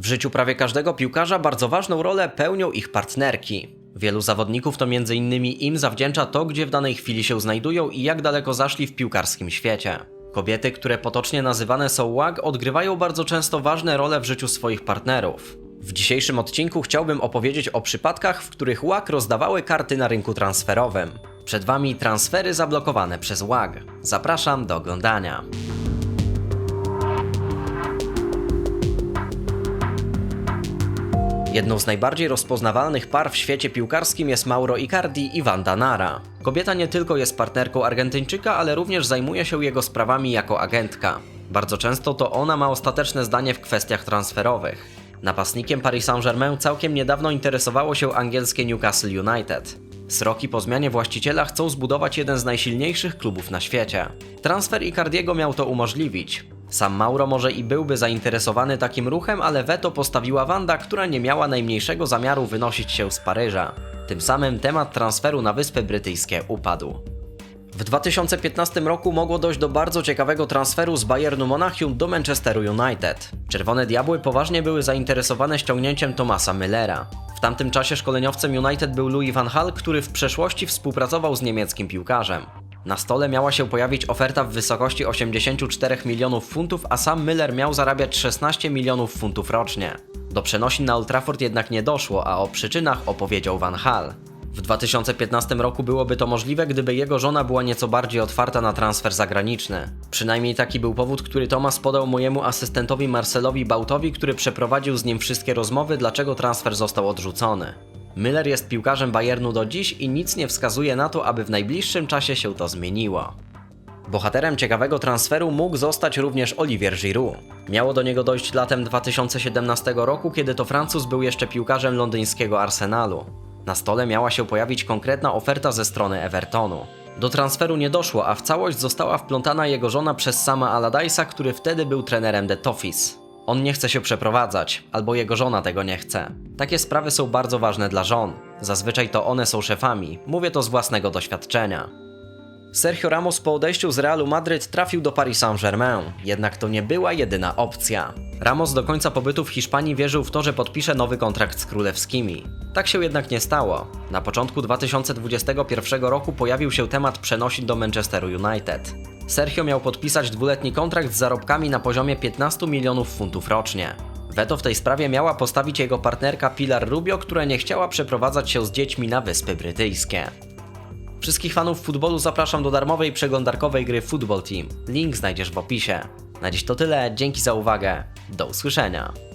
W życiu prawie każdego piłkarza bardzo ważną rolę pełnią ich partnerki. Wielu zawodników to m.in. im zawdzięcza to, gdzie w danej chwili się znajdują i jak daleko zaszli w piłkarskim świecie. Kobiety, które potocznie nazywane są łag, odgrywają bardzo często ważne role w życiu swoich partnerów. W dzisiejszym odcinku chciałbym opowiedzieć o przypadkach, w których łag rozdawały karty na rynku transferowym. Przed Wami transfery zablokowane przez łag. Zapraszam do oglądania. Jedną z najbardziej rozpoznawalnych par w świecie piłkarskim jest Mauro Icardi i Wanda Nara. Kobieta nie tylko jest partnerką Argentyńczyka, ale również zajmuje się jego sprawami jako agentka. Bardzo często to ona ma ostateczne zdanie w kwestiach transferowych. Napastnikiem Paris Saint-Germain całkiem niedawno interesowało się angielskie Newcastle United. Sroki po zmianie właściciela chcą zbudować jeden z najsilniejszych klubów na świecie. Transfer Icardiego miał to umożliwić. Sam Mauro może i byłby zainteresowany takim ruchem, ale weto postawiła Wanda, która nie miała najmniejszego zamiaru wynosić się z Paryża. Tym samym temat transferu na Wyspy Brytyjskie upadł. W 2015 roku mogło dojść do bardzo ciekawego transferu z Bayernu Monachium do Manchesteru United. Czerwone Diabły poważnie były zainteresowane ściągnięciem Thomasa Müllera. W tamtym czasie szkoleniowcem United był Louis van Gaal, który w przeszłości współpracował z niemieckim piłkarzem. Na stole miała się pojawić oferta w wysokości 84 milionów funtów, a sam Müller miał zarabiać 16 milionów funtów rocznie. Do przenosin na Old Trafford jednak nie doszło, a o przyczynach opowiedział Van Gaal. W 2015 roku byłoby to możliwe, gdyby jego żona była nieco bardziej otwarta na transfer zagraniczny. Przynajmniej taki był powód, który Thomas podał mojemu asystentowi Marcelowi Bautowi, który przeprowadził z nim wszystkie rozmowy, dlaczego transfer został odrzucony. Müller jest piłkarzem Bayernu do dziś i nic nie wskazuje na to, aby w najbliższym czasie się to zmieniło. Bohaterem ciekawego transferu mógł zostać również Olivier Giroud. Miało do niego dojść latem 2017 roku, kiedy to Francuz był jeszcze piłkarzem londyńskiego Arsenalu. Na stole miała się pojawić konkretna oferta ze strony Evertonu. Do transferu nie doszło, a w całość została wplątana jego żona przez sama Allardyce'a, który wtedy był trenerem The Toffees. On nie chce się przeprowadzać, albo jego żona tego nie chce. Takie sprawy są bardzo ważne dla żon. Zazwyczaj to one są szefami, mówię to z własnego doświadczenia. Sergio Ramos po odejściu z Realu Madryt trafił do Paris Saint-Germain, jednak to nie była jedyna opcja. Ramos do końca pobytu w Hiszpanii wierzył w to, że podpisze nowy kontrakt z królewskimi. Tak się jednak nie stało. Na początku 2021 roku pojawił się temat przenosin do Manchesteru United. Sergio miał podpisać dwuletni kontrakt z zarobkami na poziomie 15 milionów funtów rocznie. Weto w tej sprawie miała postawić jego partnerka Pilar Rubio, która nie chciała przeprowadzać się z dziećmi na Wyspy Brytyjskie. Wszystkich fanów futbolu zapraszam do darmowej przeglądarkowej gry Football Team. Link znajdziesz w opisie. Na dziś to tyle, dzięki za uwagę, do usłyszenia.